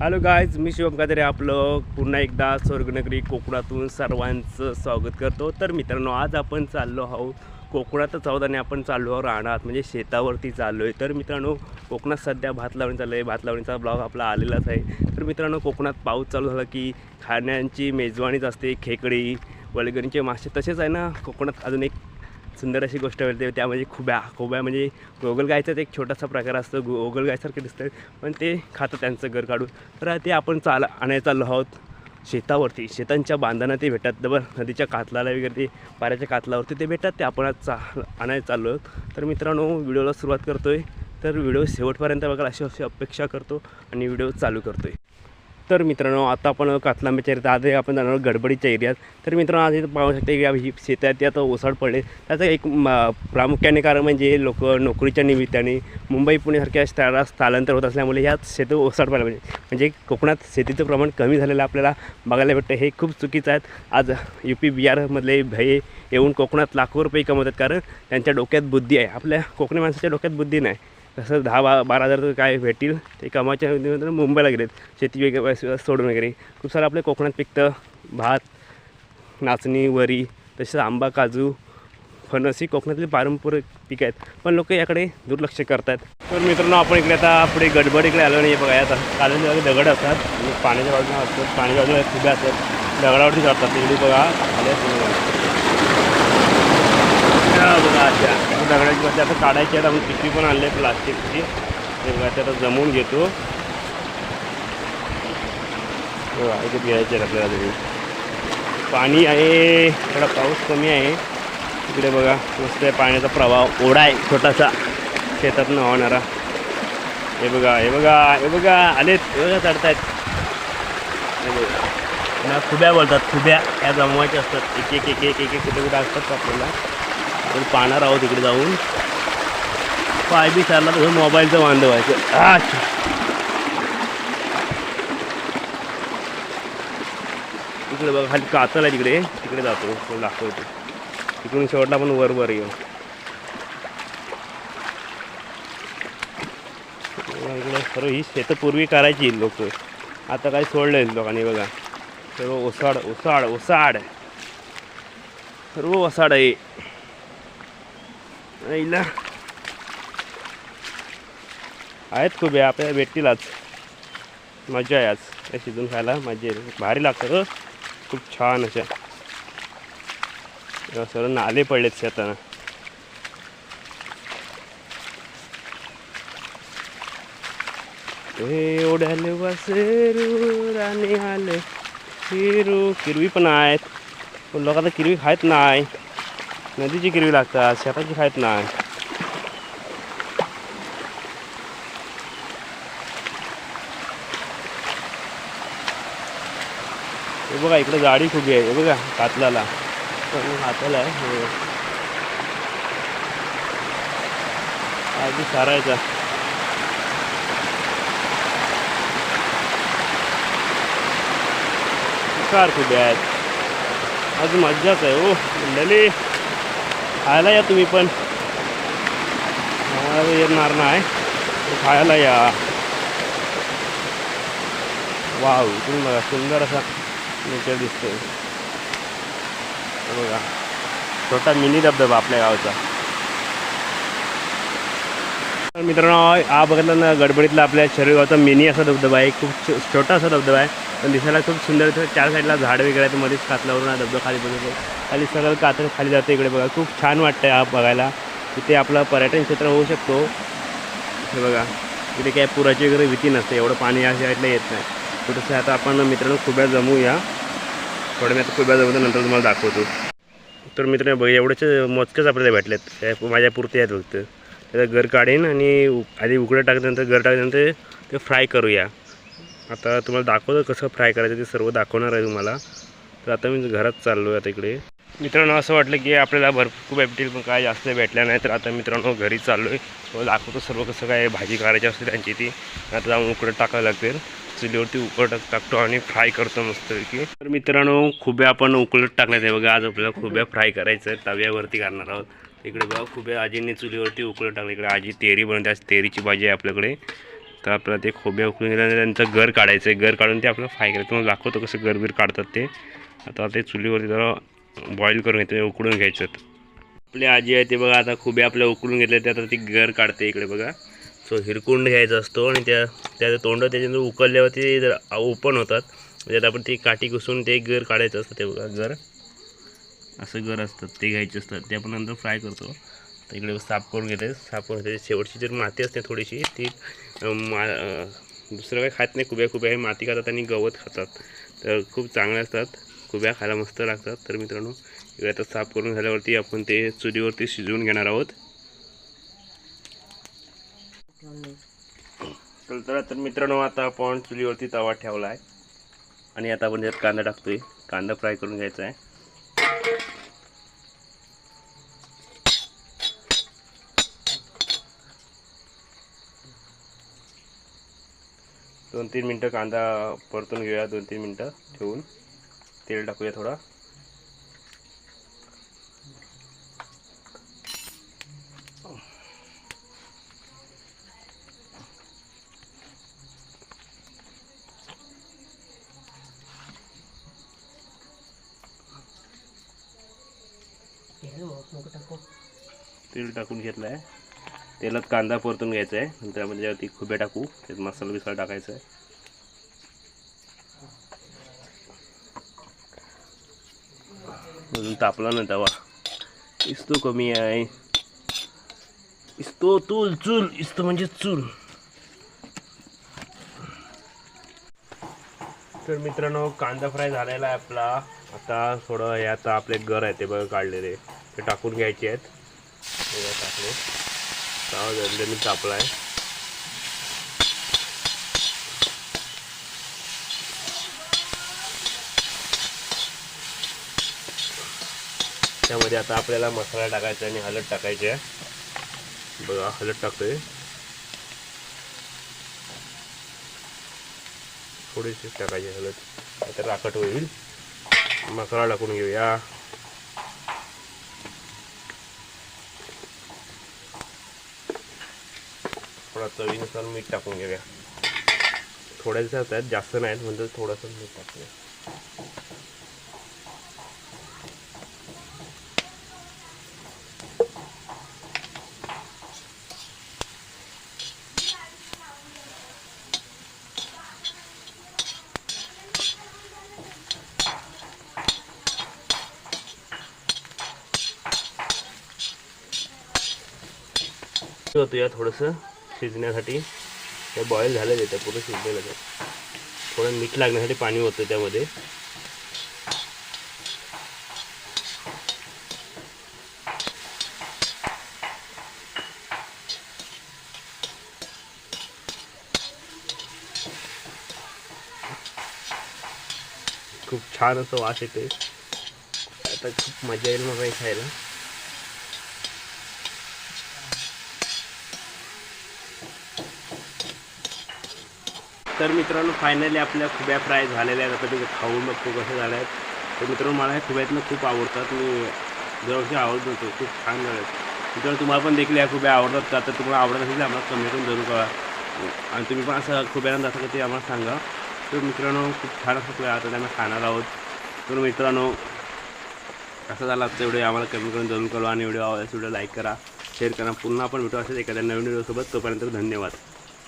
Hello guys मी शिवम कादरे आपलं पुन्हा एकदा स्वर्गनगरी कोकणातून सर्वांचं स्वागत करतो. तर मित्रांनो आज आपण चाललो आहोत कोकणातच आहोत आणि आपण चाललो आहोत राहणार म्हणजे शेतावरती चाललो आहे तर मित्रांनो कोकणात सध्या भात लावणी चाललं आहे भात लावणीचा ब्लॉग आपला आलेलाच आहे. तर मित्रांनो कोकणात पाऊस चालू झाला की खाण्याची मेजवानीच असते. खेकडी वलगणीचे मासे तसेच आहे ना. कोकणात अजून एक सुंदर अशी गोष्ट मिळते. त्या म्हणजे खुब्या खुब्या म्हणजे गोगलगायचाच एक छोटासा प्रकार असतो. गो गोगलगायसारखे दिसतं. पण ते खातं त्यांचं घर काढून. तर ते आपण चाल आणायला चाललो आहोत शेतावरती. शेतांच्या बांधांना ते भेटतात. डबल नदीच्या कातलाला वगैरे ते पाऱ्याच्या कातलावरती ते भेटतात. ते आपण आज चा आणायला चाललो आहोत. तर मित्रांनो व्हिडिओला सुरुवात करतो आहे तर व्हिडिओ शेवटपर्यंत बघायला अशी अशी अपेक्षा करतो आणि व्हिडिओ चालू करतो आहे तर मित्रांनो आता आपण कातलांब्याच्या एरियात आधी आपण जाणार गडबडीच्या एरियात. तर मित्रांनो आज इथं पाहू शकते की ही शेतात आता ओसाड पडले. त्याचं एक म- प्रामुख्याने कारण म्हणजे लोक नोकरीच्या निमित्ताने मुंबई पुण्यासारख्या शहरात स्थलांतर होत असल्यामुळे ह्या शेत ओसाड पडायला पाहिजे म्हणजे, म्हणजे कोकणात शेतीचं प्रमाण कमी झालेलं आपल्याला बघायला भेटतं. हे खूप चुकीचं आहेत आज यू पी बिहारमधले भये येऊन कोकणात लाखो रुपये कमवतात कारण त्यांच्या डोक्यात बुद्धी आहे. आपल्या कोकणी माणसाच्या डोक्यात बुद्धी नाही. कसं दहा बा बारा हजार तर काय भेटतील ते कमाच्या नंतर मुंबईला गेलेत. शेती वगैरे सोडून वगैरे. खूप सारं आपल्या कोकणात पिकतं. भात नाचणी वरी तसेच आंबा काजू फणस ही कोकणातली पारंपरिक पिकं आहेत. पण लोक याकडे दुर्लक्ष करतात तर मित्रांनो आपण इकडे आता पुढे गडबड इकडे आलो नाही बघा. आता कारण दगड असतात. आणि पाण्याच्या बाजूला असतात. पाण्याच्या बाजूला खुब्या असतात. दगडावरती जातात तिकडे बघा. आल्या बघा अशा दगडाची वरती आता काढायची आहेत. आपण पिशवी पण आणली आहे प्लास्टिकची. ते बघा आता जमवून घेतो. हो इथे घ्यायचे आहेत आपल्याला तरी पाणी आहे थोडा पाऊस कमी आहे. इकडे बघा मस्त आहे पाण्याचा प्रवाह ओढा आहे छोटासा. शेतातनं होणारा हे बघा हे बघा हे बघा आलेत. हे बघा चढतायत. हे बघा. खुब्या बोलतात खुब्या. या जमवायच्या असतात. एक एक एक एक एक एक कुठे कुठे असतात आपल्याला. आपण पाहणार आहोत इकडे जाऊन. पाय बी चालला तसं मोबाईलचं वांदं व्हायचं. अच्छा इकडे बघा खाली कातल आहे तिकडे. तिकडे जातो. दाखवतो. तिकडून शेवटला आपण वर वर येऊ. खरं इकडे सर्व ही शेतं पूर्वी करायची लोक. आता काही सोडलं लोकांनी बघा. सर्व ओसाड ओसाड ओसाड. सर्व ओसाड आहे. आईला. आहेत खूप आहे आपल्याला भेटतील आज मजा आहे आज. हे शिजून खायला मजा आहे भारी लागतं खूप छान अशा. सर नाले पडलेत शेताना. हे ओढ्याले वासरू राणे आले. हिरू किरवी पण आहेत. पण लोक आता किरवी खात नाही. नदीची किरवी लागतात शेताची खायत नाही. हे बघा इकडे गाडी खूप आहे. हे बघा कातलाला हाताला आहे. हो. आधी सारायचा कार खूप आहेत आज मज्जाच आहे हो. मंडळी. खायला या तुम्ही पण. आम्हाला येणार नाही. खायला या. वाव तुम्ही बघा सुंदर असा नेचर दिसतोय. बघा. छोटा मिनी धबधबा आपल्या गावचा. मित्रांनो हा बघितलं ना गडबडीतला आपल्या शरीराचा मिनी असा धबधबा आहे. खूप छो- छोटा असा धबधबा आहे. पण दिसायला खूप सुंदर चार साईडला झाड वगैरे आहेत. मध्येच कातलावरून हा धबधबा खाली बघितलं खाली सगळं कातर खाली जातं इकडे बघा. खूप छान वाटतं हा बघायला. तिथे आपलं पर्यटन क्षेत्र होऊ शकतो. हे बघा. तिथे काय पुराची वगैरे भीती नसते. एवढं पाणी या साईडला येत नाही. थोडंसं आता आपण मित्रांनो खुब्या जमूया. थोडं मी आता खुब्या जमवतो नंतर तुम्हाला दाखवतो. तर मित्रांनो बघा एवढेच मोजकेच आपल्याला भेटलेत. त्या माझ्या पुरते आहेत फक्त. त्याचं घर काढीन आणि आधी उकडं टाकल्यानंतर घर टाकल्यानंतर ते फ्राय करूया. आता तुम्हाला दाखवतो कसं फ्राय करायचं ते सर्व दाखवणार आहे तुम्हाला. तर आता मी घरात चाललो आहे आता इकडे. मित्रांनो असं वाटलं की आपल्याला भरपूर भेटतील पण काय जास्त भेटल्या नाही तर आता मित्रांनो घरी चाललो आहे दाखवतो सर्व कसं काय भाजी करायची असते त्यांची ती. आता जाऊन उकडं टाकावं लागतील चुलीवरती उकड टाकतो आणि फ्राय करतो मस्तपैकी. तर मित्रांनो खुब्या आपण उकळत टाकल्यात आहे. बघा आज आपल्याला खुब्या फ्राय करायचं आहे तव्यावरती करणार आहोत. इकडे बघा खूप आजींनी चुलीवरती उकळून टाकलं. इकडे आजी तेरी बनवते. आज तेरीची भाजी आहे आपल्याकडे. तर आपल्याला ते खोबे उकळून गेल्यानंतर त्यांचं घर काढायचं आहे घर काढून ते आपल्याला फ्राय करायचं. तुम्हाला दाखवतो कसं घर बीर काढतात ते. आता ते चुलीवरती जरा बॉईल करून घेतो उकळून घ्यायचं आपली आजी आहे ते बघा आता खुबे आपल्या उकळून घेतले ते आता ती घर काढते इकडे बघा. सो हिरकुंड घ्यायचा असतो आणि त्या त्याचं तोंड त्याच्यानंतर उकळल्यावरती जर ओपन होतात. म्हणजे आपण ती काठी घुसून ते घर काढायचं असतं ते बघा घर. असं घर असतं ते घ्यायचे असतात. ते आपण नंतर फ्राय करतो. तर इकडे साफ करून घेते. साफ करून घेते. शेवटची जर माती असते थोडीशी ती मा दुसरं काही खात नाही. कुब्या कुब्या हे माती खातात आणि गवत खातात. तर खूप चांगले असतात. कुब्या खायला मस्त लागतात. तर मित्रांनो इकडे आता साफ करून झाल्यावरती आपण ते चुलीवरती शिजवून घेणार आहोत. चला तर मित्रांनो आता आपण चुलीवरती तवा ठेवला आहे आणि आता आपण त्यात कांदा टाकतोय. कांदा फ्राय करून घ्यायचा आहे. दोन तीन मिनटं कांदा परतून घेऊया दोन तीन मिनटं ठेवून. तेल टाकूया थोडा. तेल टाकून घेतलं आहे तेलात कांदा परतून घ्यायचा आहे नंतर आपण त्याच्यावरती खुबे टाकू त्यात मसाला बिसाला टाकायचा आहे अजून तापला ना तवा. इस्तो कमी आहे. इस्तो तूल चूल. इस्तो म्हणजे चूल. तर मित्रांनो कांदा फ्राय झालेला आहे आपला. आता थोडं हे आता आपले घर आहे ते बघ काढलेले. ते टाकून घ्यायचे आहेत. टाकले तवा जल्दीने कापला आहे त्यामध्ये आता आपल्याला मसाला टाकायचा आणि हळद टाकायची आहे. बघा हळद टाकतोय. थोडीशी टाकायची हळद आता राखट होईल. मसाला टाकून घेऊया. थोडा चवीनुसार मीठ टाकून घेऊया. थोड्याच आहेत जास्त नाहीत म्हणजे थोडंसं मीठ टाकूया. होतो या थोडंसं. शिजण्यासाठी. ते बॉईल झालं ते पूर्ण शिजलेलं ते थोडं मीठ लागण्यासाठी पाणी होतं त्यामध्ये. खूप छान असं वास येते आता खूप मजा येईल मग खायला. तर मित्रांनो फायनली आपल्या खुब्या फ्राय झालेल्या आहेत. आता ते खाऊन बघतो कसं झाल्या आहेत. तर मित्रांनो मला ह्या खुब्यातनं खूप आवडतात. मी दरवर्षी आवडत होतो खूप छान झाले मित्रांनो तुम्हाला पण देखील या खुब्या आवडतात का? तर तुम्हाला आवडत असेल तर आम्हाला कमेंट करून जरूर कळा आणि तुम्ही पण असं खुब्यानं जाता का ते आम्हाला सांगा. तर मित्रांनो खूप छान असं खुब्या आता आम्ही खाणार आहोत. तर मित्रांनो कसा झाला आजचा व्हिडिओ आम्हाला कमेंट करून जरूर कळवा. आणि व्हिडिओ आवडल्यास व्हिडिओ लाईक करा शेअर करा. पुन्हा आपण भेटू असेल एखाद्या नवीन व्हिडिओसोबत तोपर्यंत धन्यवाद.